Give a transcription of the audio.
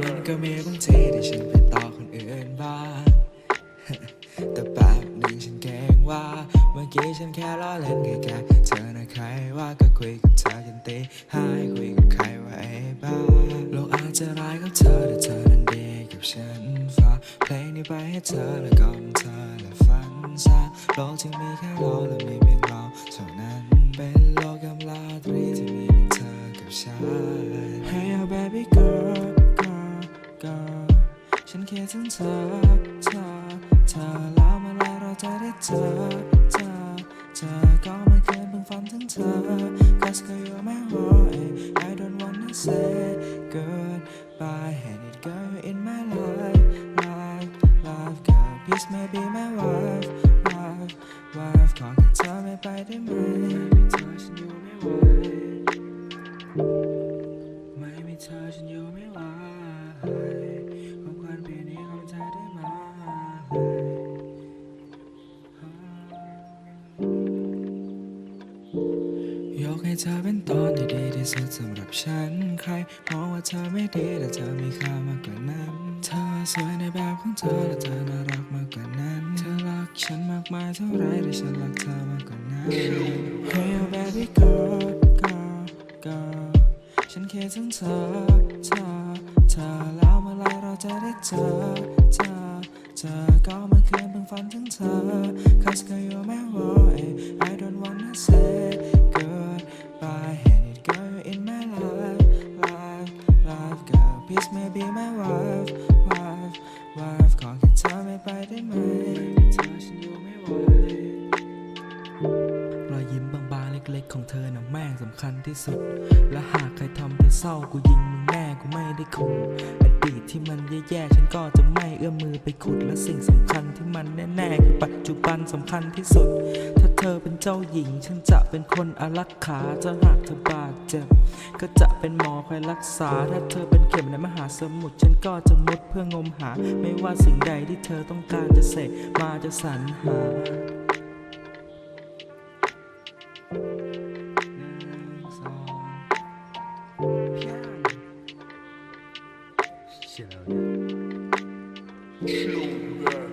มันก็มีบางทีที่ฉันไปต่อคนอื่นบ้างแต่แบบหนึ่งฉันเกรงว่า เมื่อกี้ฉันแค่ล้อเล่นแค่แค่เธอนะใครว่าก็คุยกับเธอจนตีหายคุยกับใครว่าไอ้บ้าโลกอาจจะร้ายกับเธอแต่เธอนั้นดีกับฉันฝาเพลงนี้ไปให้เธอและก็เธอและฝันซะโลกที่มีแค่เราและมีเพียงเราเท่านั้นเป็นโลกกำลาตรีที่มีเพียงเธอกับฉัน คิดถึงเธอเธอเธอแล้วเมื่อไรเราจะได้เจอเจอเจอก็ไม่เคยเพิ่งฝันถึงเธอ Cause girl you're my world I don't wanna say goodbye and it girl you're in my life life life girl please maybe my wife wife wife ขอแค่เธอไม่ไปได้ไหมไม่มีเธอฉันอยู่ไม่ไหวไม่มีเธอฉันอยู่ไม่ไหว ปีนี้ของเธอได้ไหมยกให้เธอเป็นตอนที่ดีที่สุดสำหรับฉัน ใครมองว่าเธอไม่ดีแต่เธอมีค่ามากกว่านั้น เธอสวยในแบบของเธอและเธอน่ารักมากกว่านั้น เธอรักฉันมากมายเท่าไรแต่ฉันรักเธอมากกว่านั้น Hey oh baby girl girl girl ฉันคิดถึงเธอเธอเธอแล้วเมื่อไรเรา จะได้เจอเจอเจอก็เมื่อคืนเพิ่งฝันถึงเธอ Cause girl you're my world I don't wanna say goodbye and it girl you're in my life life life girl please maybe my wife wife wife ขอแค่เธอไม่ไปได้ไหมเธอฉันอยู่ไม่ไหวรอยยิ้มบางๆเล็กๆของเธอน่ะแม่งสำคัญที่สุด และหากใครทำเธอเศร้ากูยิง กูไม่ได้ขู่อดีตที่มันแย่ๆฉันก็จะไม่เอื้อมมือไปขุดและสิ่งสำคัญที่มันแน่ๆคือปัจจุบันสำคัญที่สุด ถ้าเธอเป็นเจ้าหญิง ฉันจะเป็นคนอารักขาถ้าหากเธอบาดเจ็บก็จะเป็นหมอคอยรักษา ถ้าเธอเป็นเข็มในมหาสมุทรฉันก็จะมุดเพื่องมหา ไม่ว่าสิ่งใดที่เธอต้องการจะเสกมาจะสรรหาส 谢谢已。姐